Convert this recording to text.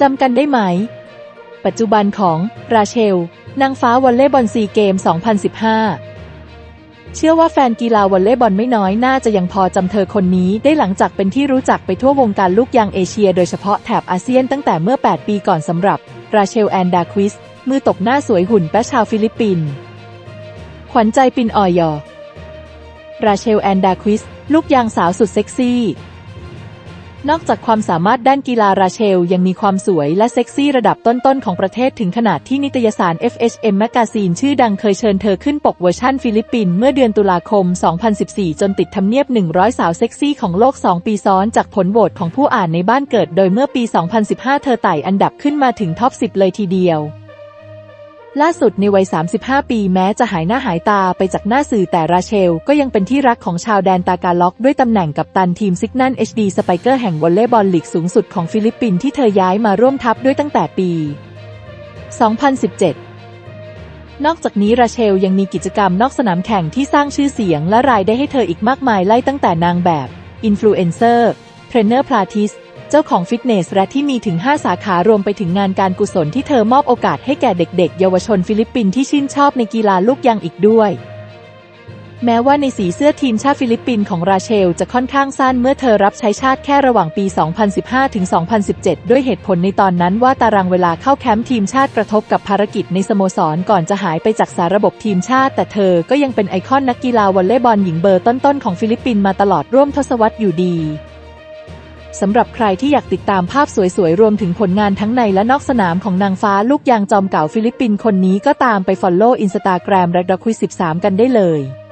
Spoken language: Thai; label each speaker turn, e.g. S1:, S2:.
S1: จำกันได้ไหม ปัจจุบันของราเชล นางฟ้าวอลเลย์บอลซีเกม 2015 เชื่อว่าแฟนกีฬาวอลเลย์บอลไม่น้อยน่าจะยังพอจำเธอคนนี้ได้หลังจากเป็นที่รู้จักไปทั่ววงการลูกยางเอเชีย โดยเฉพาะแถบอาเซียนตั้งแต่เมื่อ 8 ปีก่อนสำหรับราเชลแอนดาควิส มือตกหน้าสวยหุ่นแปะชาวฟิลิปปินส์ขวัญใจปินออยอราเชลแอนดาควิส ลูกยางสาวสุดเซ็กซี่ นอกจากความสามารถด้านกีฬาราเชล ยังมีความสวยและเซ็กซี่ระดับต้นๆ ของประเทศถึงขนาดที่นิตยสาร FHM Magazine ชื่อดังเคยเชิญเธอขึ้นปกเวอร์ชั่นฟิลิปปินส์เมื่อเดือนตุลาคม 2014 จนติดทำเนียบ 100 สาวเซ็กซี่ของโลก 2 ปีซ้อนจากผลโหวตของผู้อ่านในบ้านเกิด โดยเมื่อปี 2015 เธอไต่อันดับขึ้นมาถึงท็อป 10 เลยทีเดียว ล่าสุดในวัย 35 ปีแม้จะหายหน้าหายตาไปจากหน้าสื่อแต่ราเชล ก็ยังเป็นที่รักของชาวแดนตากาล็อกด้วยตำแหน่งกัปตันทีมซิกนัน HD สไปเกอร์แห่งวอลเลย์บอลลีกสูงสุดของฟิลิปปินส์ที่เธอย้ายมาร่วมทัพด้วยตั้งแต่ปี 2017 นอกจากนี้ราเชลยังมีกิจกรรมนอกสนามแข่งที่สร้างชื่อเสียงและรายได้ให้เธออีกมากมายไล่ตั้งแต่นางแบบ อินฟลูเอนเซอร์ เทรนเนอร์พลาทิส เจ้าของฟิตเนสและที่มีถึง 5 สาขารวมไปถึงงานการกุศลที่เธอมอบโอกาสให้แก่เด็กๆ เยาวชนฟิลิปปินส์ที่ชื่นชอบในกีฬาลูกยางอีกด้วย แม้ว่าในสีเสื้อทีมชาติฟิลิปปินส์ของราเชลจะค่อนข้างสั้นเมื่อเธอรับใช้ชาติแค่ระหว่างปี 2015 ถึง 2017 ด้วยเหตุผลในตอนนั้นว่าตารางเวลาเข้าแคมป์ทีมชาติกระทบกับภารกิจในสโมสรก่อนจะหายไปจากสาระบบทีมชาติ แต่เธอก็ยังเป็นไอคอนนักกีฬาวอลเลย์บอลหญิงเบอร์ต้นๆของฟิลิปปินส์มาตลอดร่วมทศวรรษอยู่ดี สำหรับใครที่อยากติดตามภาพสวยๆ รวมถึงผลงานทั้งในและนอกสนามของนางฟ้าลูกยางจอมเก่าฟิลิปปินส์คนนี้ก็ตามไปฟอลโล่อินสตาแกรมและดอควิ13 กันได้เลย